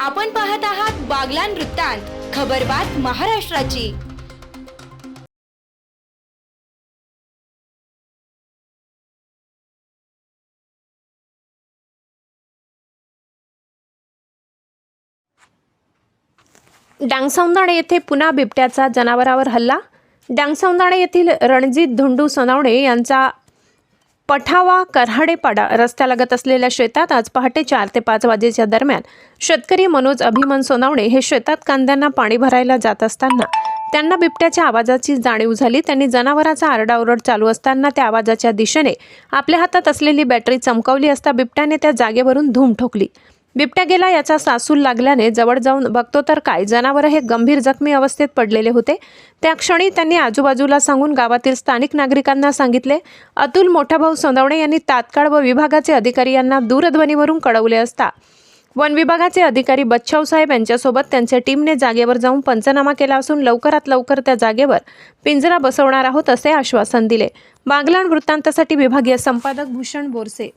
आपण पाहत आहात बागलान वृत्तांत खबरबात महाराष्ट्राची. डांगसौंदाणे येथे पुन्हा बिबट्याचा जनावरावर हल्ला. डांगसौंदाणे येथील रणजित धुंडू सोनावणे यांचा पठावा करहाडेपाडा रस्त्यालगत असलेल्या शेतात आज पहाटे चार ते पाच वाजेच्या दरम्यान शेतकरी मनोज अभिमन सोनावणे हे शेतात कांद्यांना पाणी भरायला जात असताना त्यांना बिबट्याच्या आवाजाची जाणीव झाली. त्यांनी जनावराचा आरडाओरड चालू असताना त्या आवाजाच्या दिशेने आपल्या हातात असलेली बॅटरी चमकवली असता बिबट्याने त्या जागेवरून धूम ठोकली. बिबट्या गेला याचा सासूल लागल्याने जवळ जाऊन बघतो तर काय? जनावरं हे गंभीर जखमी अवस्थेत पडलेले होते. त्या क्षणी त्यांनी आजूबाजूला सांगून गावातील स्थानिक नागरिकांना सांगितले अतुल मोठा भाऊ सोनवणे यांनी तात्काळ व विभागाचे अधिकारी यांना दूरध्वनीवरून कळवले असता. वन विभागाचे अधिकारी बच्छाव साहेब यांच्यासोबत त्यांच्या टीमने जागेवर जाऊन पंचनामा केला असून लवकरात लवकर त्या जागेवर पिंजरा बसवणार आहोत असे आश्वासन दिले. बागलाण वृत्तांतासाठी विभागीय संपादक भूषण बोरसे